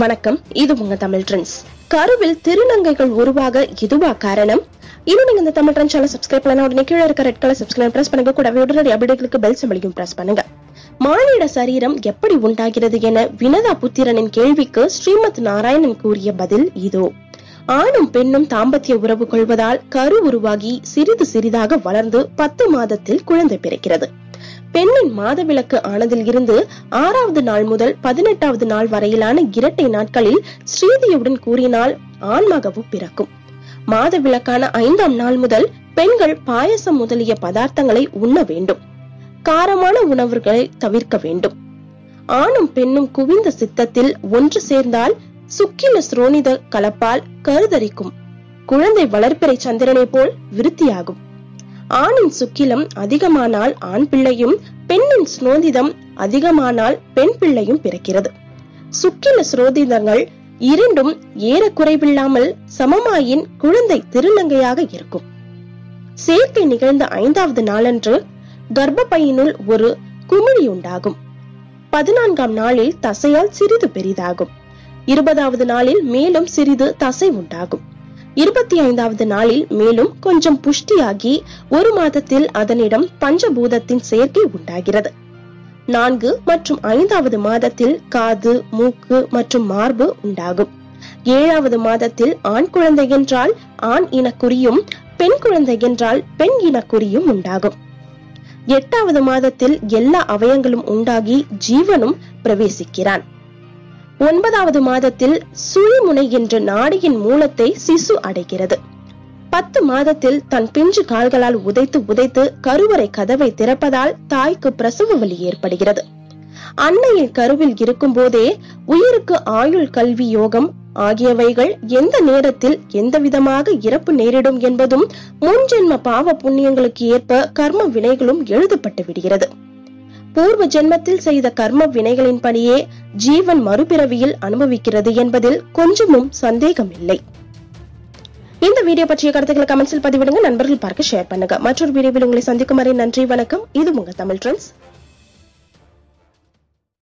வணக்கம் இது உங்க தமிழ் ட்ரெண்ட்ஸ். கருவில் திருநங்கைகள் உருவாக இதுவா காரணம்? இன்னும் நீங்க இந்த தமிழ் ட்ரெண்ட் சேனல் சப்ஸ்கிரைப் பண்ணலாம் உடனே கீழே இருக்க ரெட் கலர் சப்ஸ்கிரைப் பிரஸ் பண்ணுங்க. கூடவே உடனடி அப்டேட்களுக்கு பெல் சிம்பளையும் பிரஸ் பண்ணுங்க. மானிட சரீரம் எப்படி உண்டாகிறது என வினதா புத்திரனின் கேள்விக்கு ஸ்ரீமத் நாராயணன் கூறிய பதில் இதோ. ஆணும் பெண்ணும் தாம்பத்திய உறவு கொள்வதால் கரு உருவாகி சிறிது சிறிதாக வளர்ந்து பத்து மாதத்தில் குழந்தை பிறக்கிறது. பெண்ணின் மாதவிலக்கு ஆனதில் இருந்து ஆறாவது நாள் முதல் பதினெட்டாவது நாள் வரையிலான இரட்டை நாட்களில் ஸ்ரீதியுடன் கூறினால் ஆண்மகவு பிறக்கும். மாதவிலக்கான ஐந்தாம் நாள் முதல் பெண்கள் பாயசம் முதலிய பதார்த்தங்களை உண்ண வேண்டும். காரமான உணவுகளை தவிர்க்க வேண்டும். ஆணும் பெண்ணும் குவிந்த சித்தத்தில் ஒன்று சேர்ந்தால் சுக்கில ஸ்ரோனித கலப்பால் கருதரிக்கும். குழந்தை வளர்ப்பிறை சந்திரனை போல் விருத்தியாகும். ஆணின் சுக்கிலம் அதிகமானால் ஆண் பிள்ளையும் பெண்ணின் ஸ்ரோதிதம் அதிகமானால் பெண் பிள்ளையும் பிறக்கிறது. சுக்கில ஸ்ரோதிதங்கள் இரண்டும் ஏற குறைவில்லாமல் சமமாயின் குழந்தை திருநங்கையாக இருக்கும். சேர்க்கை நிகழ்ந்த ஐந்தாவது நாளன்று கர்ப்பப்பையினுள் ஒரு குமிழி உண்டாகும். பதினான்காம் நாளில் தசையால் சிறிது பெரிதாகும். இருபதாவது நாளில் மேலும் சிறிது தசை உண்டாகும். இருபத்தி ஐந்தாவது நாளில் மேலும் கொஞ்சம் புஷ்டியாகி ஒரு மாதத்தில் அதனிடம் பஞ்சபூதத்தின் சேர்க்கை உண்டாகிறது. நான்கு மற்றும் ஐந்தாவது மாதத்தில் காது மூக்கு மற்றும் மார்பு உண்டாகும். ஏழாவது மாதத்தில் ஆண் குழந்தை என்றால் ஆண் இனக்குறியும் பெண் குழந்தை என்றால் பெண் இனக்குறியும் உண்டாகும். எட்டாவது மாதத்தில் எல்லா அவயங்களும் உண்டாகி ஜீவனும் பிரவேசிக்கிறான். ஒன்பதாவது மாதத்தில் சுழிமுனை என்ற நாடியின் மூலத்தை சிசு அடைகிறது. பத்து மாதத்தில் தன் பிஞ்சு கால்களால் உதைத்து உதைத்து கருவறை கதவை திறப்பதால் தாய்க்கு பிரசவ வலி ஏற்படுகிறது. அன்னையின் கருவில் இருக்கும் போதே உயிருக்கு ஆயுள் கல்வி யோகம் ஆகியவைகள் எந்த நேரத்தில் எந்த விதமாக இறப்பு நேரிடும் என்பதும் முன்ஜென்ம பாவ புண்ணியங்களுக்கு ஏற்ப கர்ம வினைகளும் எழுதப்பட்டு விடுகிறது. பூர்வ ஜென்மத்தில் செய்த கர்ம வினைகளின்படியே ஜீவன் மறுபிறவியில் அனுபவிக்கிறது என்பதில் கொஞ்சமும் சந்தேகம் இல்லை இந்த வீடியோ பற்றிய கருத்துக்களை கமெண்ட்ஸில் பதிவிடுங்க நண்பர்கள் பார்க்க ஷேர் பண்ணுங்க. மற்றொரு வீடியோவில் உங்களை சந்திக்கும் வரை நன்றி வணக்கம். இது உங்க தமிழ் ட்ரெண்ட்ஸ்